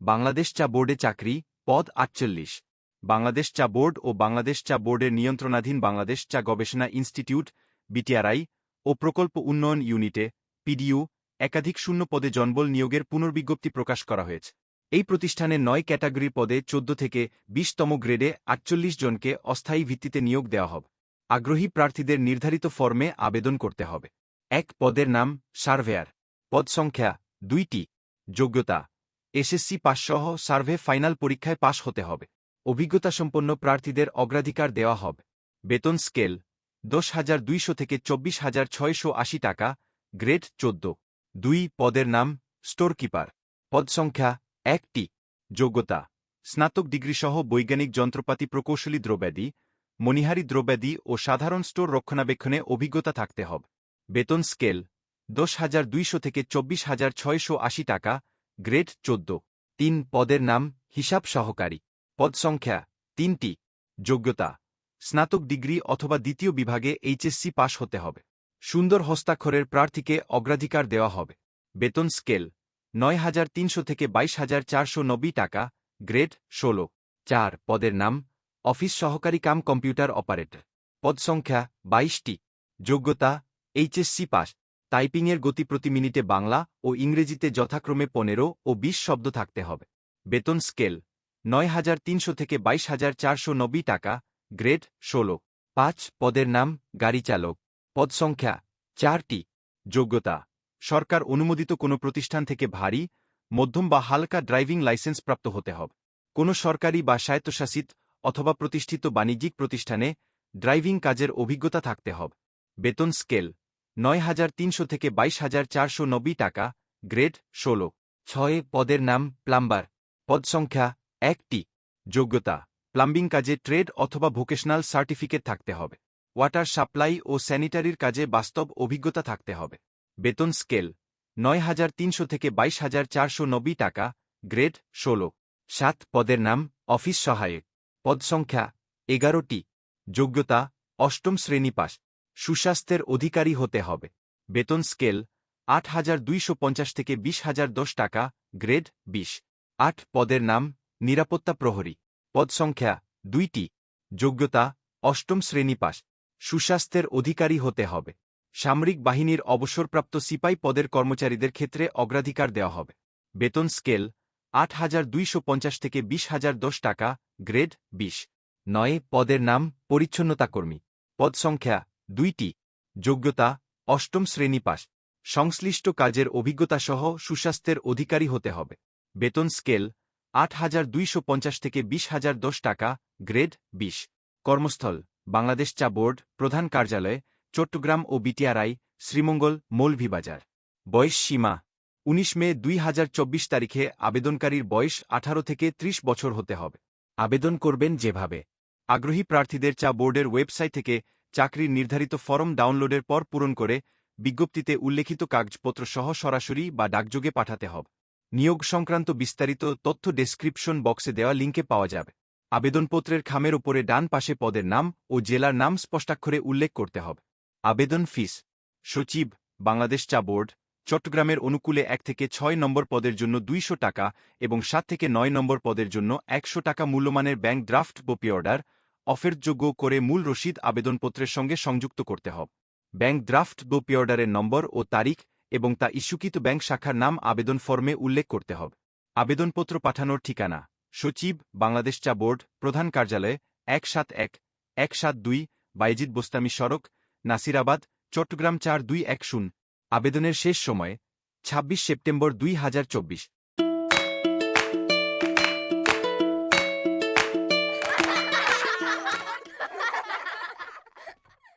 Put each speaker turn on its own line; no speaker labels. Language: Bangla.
বাংলাদেশ চা বোর্ডে চাকরি, পদ আটচল্লিশ। বাংলাদেশ চা বোর্ড ও বাংলাদেশ চা বোর্ডের নিয়ন্ত্রণাধীন বাংলাদেশ চা গবেষণা ইনস্টিটিউট, বিটিআরআই, ও প্রকল্প উন্নয়ন ইউনিটে, পিডিইউ, একাধিক শূন্য পদে জনবল নিয়োগের পুনর্বিজ্ঞপ্তি প্রকাশ করা হয়েছে। এই প্রতিষ্ঠানে নয় ক্যাটাগরি পদে চোদ্দ থেকে বিশতম গ্রেডে আটচল্লিশ জনকে অস্থায়ী ভিত্তিতে নিয়োগ দেওয়া হবে। আগ্রহী প্রার্থীদের নির্ধারিত ফর্মে আবেদন করতে হবে। এক পদের নাম সার্ভেয়ার। পদ সংখ্যা দুইটি। যোগ্যতা এসএসসি পাশসহ সার্ভে ফাইনাল পরীক্ষায় পাশ হতে হবে। অভিজ্ঞতাসম্পন্ন প্রার্থীদের অগ্রাধিকার দেওয়া হবে। বেতন স্কেল, দশ হাজার দুইশো থেকে চব্বিশ হাজার ছয়শো আশি টাকা, গ্রেড চোদ্দ। দুই, পদের নাম, স্টোরকিপার। পদ সংখ্যা, একটি। যোগ্যতা, স্নাতক ডিগ্রিসহ বৈজ্ঞানিক যন্ত্রপাতি প্রকৌশলী দ্রব্যাদি, মণিহারি দ্রব্যাদি ও সাধারণ স্টোর রক্ষণাবেক্ষণে অভিজ্ঞতা থাকতে হবে। বেতন স্কেল, দশ হাজার দুইশো থেকে চব্বিশ হাজার ছয়শো আশি টাকা গ্রেড চোদ্দ। তিন পদের নাম হিসাব সহকারী। পদ সংখ্যা তিনটি। যোগ্যতা, স্নাতক ডিগ্রি অথবা দ্বিতীয় বিভাগে এইচএসসি পাশ হতে হবে। সুন্দর হস্তাক্ষরের প্রার্থীকে অগ্রাধিকার দেওয়া হবে। বেতন স্কেল, নয় হাজার তিনশো থেকে বাইশ হাজার চারশো নব্বই টাকা, গ্রেড ষোলো। চার পদের নাম, অফিস সহকারী কাম কম্পিউটার অপারেটর। পদ সংখ্যা বাইশটি। যোগ্যতা, এইচএসসি পাস টাইপিংয়ের গতি প্রতি মিনিটে বাংলা ও ইংরেজিতে যথাক্রমে পনেরো ও বিশ শব্দ থাকতে হবে। বেতন স্কেল, নয় হাজার তিনশো থেকে বাইশ হাজার চারশো নব্বই টাকা, গ্রেড ষোলো। পাঁচ, পদের নাম, গাড়ি চালক। পদ সংখ্যা, চারটি। যোগ্যতা, সরকার অনুমোদিত কোনো প্রতিষ্ঠান থেকে ভারী, মধ্যম বা হালকা ড্রাইভিং লাইসেন্স প্রাপ্ত হতে হবে। কোনো সরকারি বা স্বায়ত্তশাসিত অথবা প্রতিষ্ঠিত বাণিজ্যিক প্রতিষ্ঠানে ড্রাইভিং কাজের অভিজ্ঞতা থাকতে হবে। বেতন স্কেল নয় হাজার তিনশো থেকে বাইশ হাজার চারশো নব্বই টাকা, গ্রেড ষোলো। ছয়, পদের নাম প্লাম্বার। পদ সংখ্যা একটি। যোগ্যতা, প্লাম্বিং কাজে ট্রেড অথবা ভোকেশনাল সার্টিফিকেট থাকতে হবে। ওয়াটার সাপ্লাই ও স্যানিটারির কাজে বাস্তব অভিজ্ঞতা থাকতে হবে। বেতন স্কেল, নয় হাজার তিনশো থেকে বাইশ হাজার চারশো নব্বই টাকা, গ্রেড ষোলো। সাত, পদের নাম অফিস সহায়ক। পদ সংখ্যা এগারোটি। যোগ্যতা, অষ্টম শ্রেণি পাস। সুস্বাস্থ্যের অধিকারী হতে হবে। বেতন স্কেল, আট হাজার দুইশো পঞ্চাশ থেকে বিশ হাজার দশ টাকা, গ্রেড বিশ। আট, পদের নাম, নিরাপত্তা প্রহরী। পদ সংখ্যা, দুইটি। যোগ্যতা, অষ্টম শ্রেণি পাস সুস্বাস্থ্যের অধিকারী হতে হবে। সামরিক বাহিনীর অবসরপ্রাপ্ত সিপাই পদের কর্মচারীদের ক্ষেত্রে অগ্রাধিকার দেওয়া হবে। বেতন স্কেল, আট হাজার দুইশো পঞ্চাশ থেকে বিশ হাজার দশ টাকা, গ্রেড বিশ। নয়, পদের নাম, পরিচ্ছন্নতা কর্মী। পদ সংখ্যা দুইটি, যোগ্যতা, অষ্টম শ্রেণি পাস, সংশ্লিষ্ট কাজের অভিজ্ঞতাসহ সুস্বাস্থ্যের অধিকারী হতে হবে। বেতন স্কেল, আট হাজার দুইশো পঞ্চাশ থেকে বিশ হাজার দশ টাকা, গ্রেড বিশ। কর্মস্থল, বাংলাদেশ চা বোর্ড, প্রধান কার্যালয়, চট্টগ্রাম ও বিটিআরআই, শ্রীমঙ্গল, মৌলভীবাজার। বয়স সীমা, উনিশ মে দুই হাজার চব্বিশ তারিখে আবেদনকারীর বয়স আঠারো থেকে ত্রিশ বছর হতে হবে। আবেদন করবেন যেভাবে। আগ্রহী প্রার্থীদের চা বোর্ডের ওয়েবসাইট থেকে চাকরির নির্ধারিত ফরম ডাউনলোডের পর পূরণ করে বিজ্ঞপ্তিতে উল্লেখিত কাগজপত্র সহ সরাসরি বা ডাকযোগে পাঠাতে হবে। নিয়োগ সংক্রান্ত বিস্তারিত তথ্য ডেসক্রিপশন বক্সে দেওয়া লিঙ্কে পাওয়া যাবে। আবেদনপত্রের খামের ওপরে ডান পাশে পদের নাম ও জেলার নাম স্পষ্টাক্ষরে উল্লেখ করতে হবে। আবেদন ফিস। সচিব, বাংলাদেশ চা বোর্ড, চট্টগ্রামের অনুকূলে এক থেকে ছয় নম্বর পদের জন্য দুইশো টাকা এবং সাত থেকে নয় নম্বর পদের জন্য একশো টাকা মূল্যমানের ব্যাংক ড্রাফট বপি অর্ডার অফেরযোগ্য করে মূল রসিদ আবেদনপত্রের সঙ্গে সংযুক্ত করতে হবে। ব্যাংক ড্রাফট বপি অর্ডারের নম্বর ও তারিখ এবং তা ইস্যুকৃত ব্যাংক শাখার নাম আবেদন ফর্মে উল্লেখ করতে হবে। আবেদনপত্র পাঠানোর ঠিকানা, সচিব, বাংলাদেশ চা বোর্ড, প্রধান কার্যালয়ে, এক সাত এক এক সাত দুই, বাইজিদ বোস্তামি সড়ক, নাসিরাবাদ, চট্টগ্রাম চার দুই এক শূন্য। আবেদনের শেষ সময়ে ২৬ সেপ্টেম্বর দুই হাজার চব্বিশ।